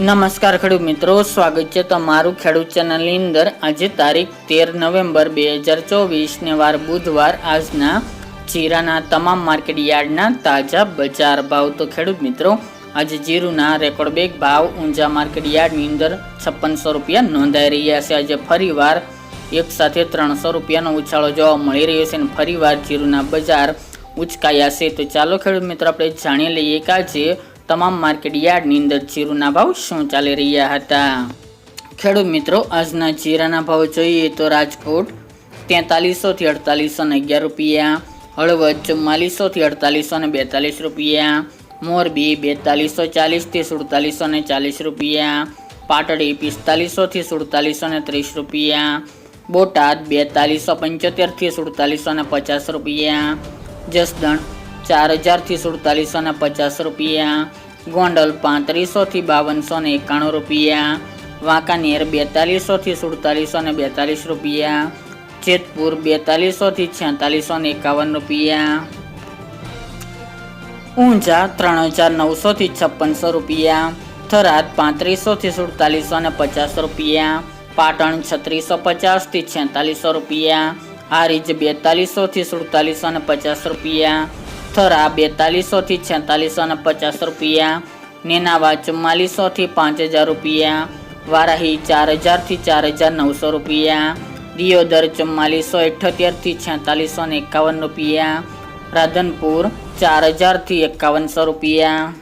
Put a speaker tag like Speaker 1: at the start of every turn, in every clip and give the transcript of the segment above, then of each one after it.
Speaker 1: નમસ્કાર ખેડૂત મિત્રો, સ્વાગત છે તમારું ખેડૂત ચેનલની અંદર. આજે તારીખ તેર નવેમ્બર બે હજાર ચોવીસને વાર બુધવાર આજના જીરાના તમામ માર્કેટ યાર્ડના તાજા બજાર ભાવ. તો ખેડૂત મિત્રો, આજે જીરુના રેકોર્ડ બેગ ભાવ ઊંઝા માર્કેટ યાર્ડની અંદર છપ્પનસો રૂપિયા નોંધાઈ રહ્યા છે. આજે ફરીવાર એક સાથે ત્રણસો રૂપિયાનો ઉછાળો જોવા મળી રહ્યો છે અને ફરીવાર જીરુના બજાર ઉચકાયા છે. તો ચાલો ખેડૂત મિત્રો, આપણે જાણી લઈએ કે આજે તમામ માર્કેટ યાર્ડની અંદર જીરુના ભાવ શું ચાલી રહ્યા હતા? ખેડૂત મિત્રો, આજના જીરાના ભાવ જોઈએ તો રાજકોટ તેતાલીસો થી અડતાલીસો ને અગિયાર રૂપિયા, હળવદ ચુમ્માલીસો થી અડતાલીસો ને બેતાલીસ રૂપિયા, મોરબી બેતાલીસો ચાલીસથી સુડતાલીસો ને ચાલીસ રૂપિયા, પાટડી પિસ્તાલીસો થી સુડતાલીસો ને ત્રીસ રૂપિયા, બોટાદ બેતાલીસો પંચોતેરથી સુડતાલીસો ને પચાસ રૂપિયા, જસદણ ચાર હજારથી સુડતાલીસો ને પચાસ રૂપિયા ગોંડલ પાંત્રીસોથી બાવનસો ને એકાણું રૂપિયા, વાંકાનેર બેતાલીસોથી સુડતાલીસો ને બેતાલીસ રૂપિયા, જેતપુર બેતાલીસોથી છેતાલીસો ને એકાવન રૂપિયા, ઊંઝા ત્રણ હજાર નવસોથી છપ્પનસો રૂપિયા, થરાદ પાંત્રીસોથી સુડતાલીસો ને પચાસ રૂપિયા, પાટણ છત્રીસો પચાસથી છેતાલીસો રૂપિયા, હારીજ બેતાલીસોથી સુડતાલીસો ને પચાસ રૂપિયા થરા બેતાલીસોથી છેતાલીસો ને પચાસ રૂપિયા, નેનાવા ચુમ્માલીસોથી પાંચ હજાર રૂપિયા, વારાહી ચાર હજારથી ચાર હજાર નવસો રૂપિયા, દિયોદર ચુમ્માલીસો અઠ્યોતેરથી છેતાલીસો ને એકાવન રૂપિયા, રાધનપુર ચાર હજારથી એકાવનસો રૂપિયા,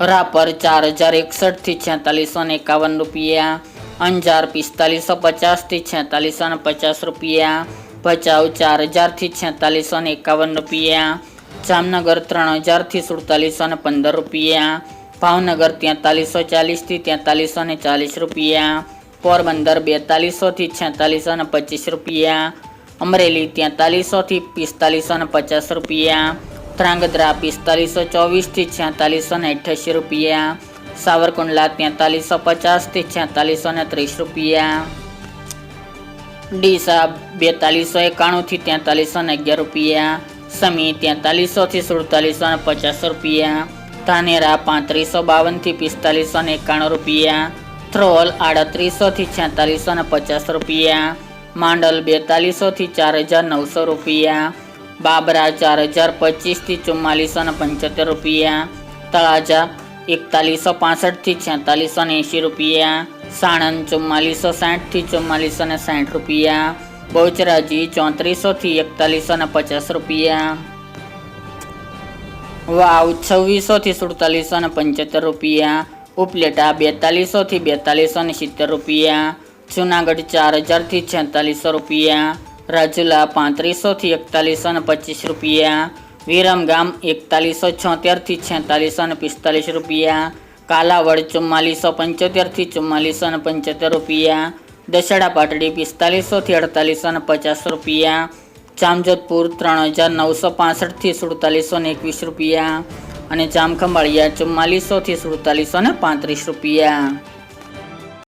Speaker 1: રાપર ચાર હજાર એકસઠથી છેતાલીસો ને એકાવન રૂપિયા, અંજાર પિસ્તાલીસો પચાસથી છેતાલીસો ને પચાસ રૂપિયા ભચાઉ ચાર હજારથી છેતાલીસો ને એકાવન રૂપિયા. જામનગર ત્રણ હજારથી સુડતાલીસો ને પંદર રૂપિયા. ભાવનગર તેતાલીસો ચાલીસથી તેતાલીસો ને ચાલીસ રૂપિયા. પોરબંદર બેતાલીસોથી છેતાલીસો ને પચીસ રૂપિયા. અમરેલી તેતાલીસોથી પિસ્તાલીસો ને પચાસ રૂપિયા. ધ્રાંગધ્રા પિસ્તાલીસો ચોવીસથી છેતાલીસો ને અઠ્યાસી રૂપિયા. સાવરકુંડલા તેતાલીસો પચાસથી છેતાલીસો ને ત્રીસ રૂપિયા. ડીસા બેતાલીસો એકાણુંથી તેતાલીસો ને અગિયાર રૂપિયા, સમી તેતાલીસોથી સુડતાલીસો ને પચાસ રૂપિયા, ધાનેરા પાંત્રીસો બાવનથી પિસ્તાલીસો ને એકાણું રૂપિયા થ્રોલ આડત્રીસોથી છેતાલીસો ને પચાસ રૂપિયા, માંડલ બેતાલીસોથી ચાર હજાર નવસો રૂપિયા, બાબરા ચાર હજાર પચીસથી ચુમ્માલીસો ને પંચોતેર રૂપિયા, તળાજા એકતાલીસો પાસઠથી છેતાલીસો ને એંશી રૂપિયા, સાણંદ ચુમ્માલીસો સાઠથી ચુમ્માલીસો ને સાઠ રૂપિયા, બહુચરાજી ચોત્રીસોથી એકતાલીસો ને પચાસ રૂપિયા, વાવ છવ્વીસોથી સુડતાલીસો ને પંચોતેર રૂપિયા, ઉપલેટા બેતાલીસોથી બેતાલીસો ને સિત્તેર રૂપિયા, જુનાગઢ ચાર હજારથી છેતાલીસો રૂપિયા, રાજુલા પાંત્રીસોથી એકતાલીસો ને પચીસ રૂપિયા વિરમગામ એકતાલીસો છોતેરથી છેતાલીસો ને પિસ્તાલીસ રૂપિયા. કાલાવડ ચુમ્માલીસો પંચોતેરથી ચુમ્માલીસો ને પંચોતેર રૂપિયા. દશેડા પાટડી પિસ્તાલીસોથી અડતાલીસો ને પચાસ રૂપિયા. જામજોધપુર ત્રણ હજાર નવસો પાસઠથી સુડતાલીસો ને એકવીસ રૂપિયા. અને જામખંભાળિયા ચુમ્માલીસોથી સુડતાલીસો ને પાંત્રીસ રૂપિયા.